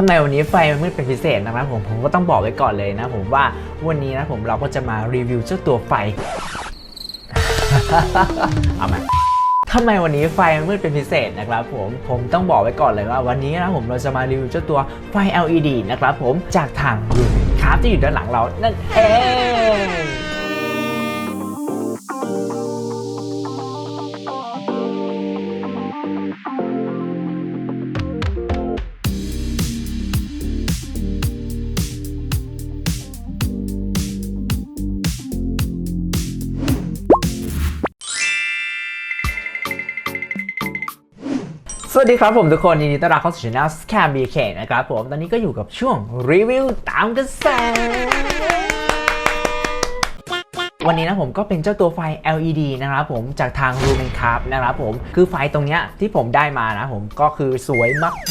ทำไมวันนี้ไฟมันมืดเป็นพิเศษนะครับผมผมก็ต้องบอกไว้ก่อนเลยนะผมว่าวันนี้นะผมเราก็จะมารีวิวเจ้าตัวไฟ เอามาทำไมวันนี้ไฟมันมืดเป็นพิเศษนะครับผมผมต้องบอกไว้ก่อนเลยว่าวันนี้นะผมเราจะมารีวิวเจ้าตัวไฟ LED นะครับผมจากทางรูมครับที่อยู่ด้านหลังเรานั่นเอง สวัสดีครับผมทุกคน ยินดีต้อนรับเข้าสู่ช่อง Scam BK นะครับผม ตอนนี้ก็อยู่กับช่วงรีวิวตามกระแส วันนี้นะผมก็เป็นเจ้าตัวไฟ LED นะครับผมจากทาง r u m e n c r a f t นะครับผมคือไฟตรงเนี้ยที่ผมได้มานะผมก็คือสวย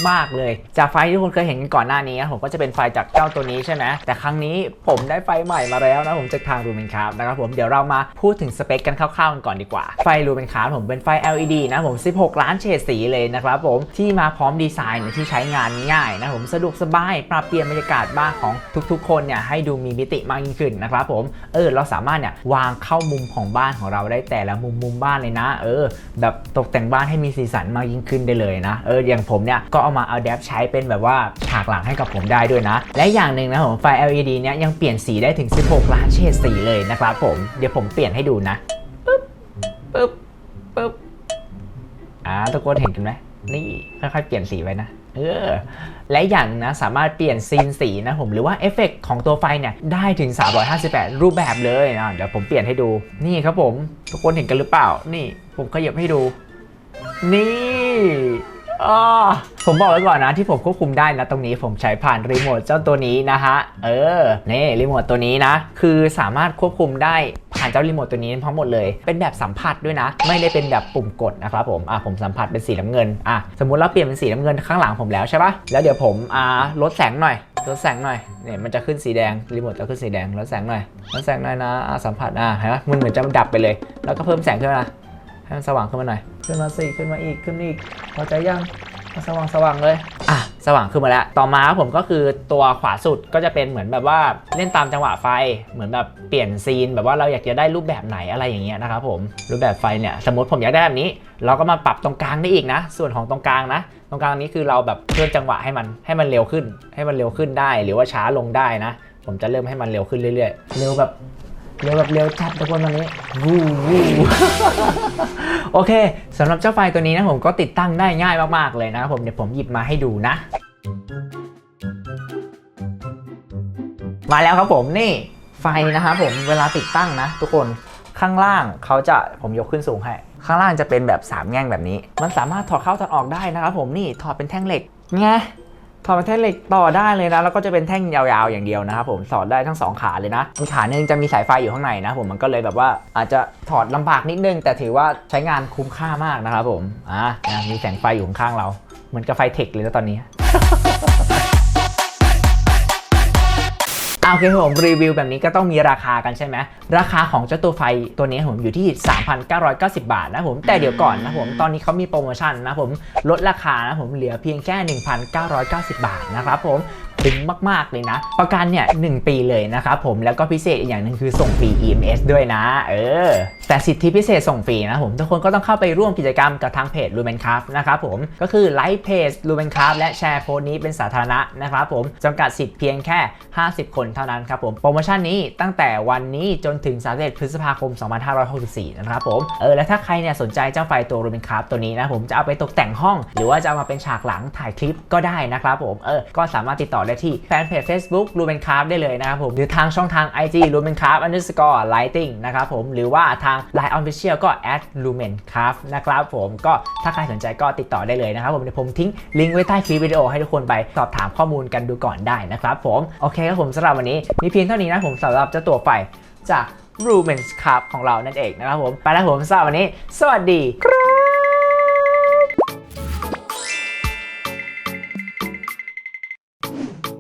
มากๆเลย จากไฟที่ทุกคนเคยเห็นก่อนหน้านี้นะผมก็จะเป็นไฟจากเจ้าตัวนี้ใช่ไหมแต่ครั้งนี้ผมได้ไฟใหม่มาแล้วนะผมจากทาง r u m e n c r a f t นะครับผมเดี๋ยวเรามาพูดถึงสเปคกันคร่าวๆกันก่อนดีกว่าไฟ r u m e n c r a f t ผมเป็นไฟ LED นะผม 16 ล้านเฉดสีเลยนะครับผมที่มาพร้อมดีไซน์ที่ใช้งานง่ายนะผมสะดวกสบายปรับเปลี่ยนบรรยากาศบ้านของทุกๆ คนเนี่ยให้ดูมีมิติมากยิ่งขึ้นนะครับผมเออเราสามารถเนี่ยวางเข้ามุมของบ้านของเราได้แต่ละมุมมุมบ้านเลยนะ เออ แบบตกแต่งบ้านให้มีสีสันมากยิ่งขึ้นได้เลยนะ เอออย่างผมเนี่ยก็เอามาเอาแดปใช้เป็นแบบว่าฉากหลังให้กับผมได้ด้วยนะ และอย่างหนึ่งนะผมไฟ LED เนี่ยยังเปลี่ยนสีได้ถึง 16 ล้านเฉดสีเลยนะครับผมเดี๋ยวผมเปลี่ยนให้ดูนะปึ๊บปึ๊บปึ๊บอ่าทุกคนเห็นกันไหมนี่ค่อยๆเปลี่ยนสีไว้นะ เออและอย่างนะสามารถเปลี่ยนซีนสีนะผมหรือว่าเอฟเฟกต์ของตัวไฟเนี่ยได้ถึง 358 รูปแบบเลยนะเดี๋ยวผมเปลี่ยนให้ดูนี่ครับผม ทุกคนเห็นกันหรือเปล่า นี่ผมขยับให้ดู นี่อ๋อผมบอกไว้ก่อนนะที่ผมควบคุมได้นะตรงนี้ผมใช้ผ่านรีโมทเจ้าตัวนี้นะฮะ เออ นี่รีโมทตัวนี้นะ คือสามารถควบคุมได้ ผ่านเจ้ารีโมทตัวนี้ทั้งหมดเลย เป็นแบบสัมผัสด้วยนะ ไม่ได้เป็นแบบปุ่มกดนะครับผมอะผมสัมผัสเป็นสีน้ำเงินอะสมมุติเราเปลี่ยนเป็นสีน้ำเงินข้างหลังผมแล้วใช่ปะแล้วเดี๋ยวผมอ่าลดแสงหน่อยลดแสงหน่อยเนี่ยมันจะขึ้นสีแดงรีโมทจะขึ้นสีแดงลดแสงหน่อยลดแสงหน่อยนะอะสัมผัสอะเห็นไหมมันเหมือนจะดับไปเลย แล้วก็เพิ่มแสงขึ้นมาให้มันสว่างขึ้นมาหน่อยขึ้นมาสิขึ้นมาอีกขึ้นอีกพอใจยังสว่างสว่างเลย อะสว่างขึ้นมาแล้ว ต่อมาครับผมก็คือตัวขวาสุดก็จะเป็นเหมือนแบบว่าเล่นตามจังหวะไฟ เหมือนแบบเปลี่ยนซีนแบบว่าเราอยากจะได้รูปแบบไหนอะไรอย่างเงี้ยนะครับผม รูปแบบไฟเนี่ยสมมติผมอยากได้แบบนี้ เราก็มาปรับตรงกลางได้อีกนะ ส่วนของตรงกลางนะ ตรงกลางนี้คือเราแบบเพิ่มจังหวะให้มันให้มันเร็วขึ้น ให้มันเร็วขึ้นได้ หรือว่าช้าลงได้นะ ผมจะเริ่มให้มันเร็วขึ้นเรื่อยๆ เร็วแบบ เร็วแบบเร็วจัดทุกคนตอนนี้วูวูโอเคสำหรับเจ้าไฟตัวนี้นะผมก็ติดตั้งได้ง่ายมากๆเลยนะครับผมเดี๋ยวผมหยิบมาให้ดูนะ มาแล้วครับผมนี่ไฟนะครับผมเวลาติดตั้งนะ ทุกคนข้างล่างเขาจะผมยกขึ้นสูงให้ ข้างล่างจะเป็นแบบ3แง่งแบบนี้ มันสามารถถอดเข้าถอดออกได้นะครับผมนี่ถอดเป็นแท่งเหล็กไง ถอดเป็นแท่งเหล็กต่อได้เลยนะแล้วก็จะเป็นแท่งยาวๆอย่างเดียวนะครับผมสอดได้ทั้งสองขาเลยนะอีกขาหนึ่งจะมีสายไฟอยู่ข้างในนะผมมันก็เลยแบบว่าอาจจะถอดลำบากนิดนึง แต่ถือว่าใช้งานคุ้มค่ามากนะครับผมอ่ามีแสงไฟอยู่ข้างๆเราเหมือนกับไฟเทคเลยนะตอนนี้ โอเคผมรีวิวแบบนี้ก็ต้องมีราคากันใช่ไหมราคาของเจ้าตัวไฟตัวนี้ผมอยู่ที่ 3,990 บาทนะผมแต่เดี๋ยวก่อนนะผมตอนนี้เขามีโปรโมชั่นนะผมลดราคานะผมเหลือเพียงแค่ 1,990 บาทนะครับผมคุ้มมาก ๆ เลยนะ ประกันเนี่ย 1 ปีเลยนะครับผมแล้วก็พิเศษอีกอย่างหนึ่งคือส่งฟรี EMS ด้วยนะ เออ แต่สิทธิพิเศษส่งฟรีนะผมทุกคนก็ต้องเข้าไปร่วมกิจกรรมกับทางเพจ l u m e n c r a f t นะครับผมก็คือไลค์เพจ l u m e n c r a f t และแชร์โพสต์นี้เป็นสาธารณะนะครับผมจำกัดสิทธิ์เพียงแค่ 50 คนเท่านั้นครับผมโปรโมชั่นนี้ตั้งแต่วันนี้จนถึง31พฤษภาคม 2564 นะครับผมเออแล้วถ้าใครเนี่ยสนใจเจ้าไฟตัว l u m e n c r a f t ตัวนี้นะผมจะเอาไปตกแต่งห้อง หรือว่าจะเอามาเป็นฉากหลังถ่ายคลิปก็ได้นะครับผมเออก็สามารถติดต่อได้ที่แฟนเพจ Facebook l u m e n c r a f t ได้เลยนะครับผมหรือทางช่องทาง IG l u m e n c r a f t underscore lighting นะครับผมหรือว่าทาง Line Official ก็ at lumencraft นะครับผมก็ถ้าใครสนใจก็ติดต่อได้เลยนะครับผมเดี๋ยวผมทิ้งลิงก์ไว้ใต้คลิปวิดีโอให้ทุกคนไปสอบถามข้อมูลกันดูก่อนได้นะครับผมโอเคครับผมสำหรับวันนี้มีเพียงเท่านี้นะผมสำหรับเจ้าตัวไฟจาก l u m e n c r a f t ของเรานั่นเองนะครับผม ไปแล้วผมสำหรับวันนี้ สวัสดีครับ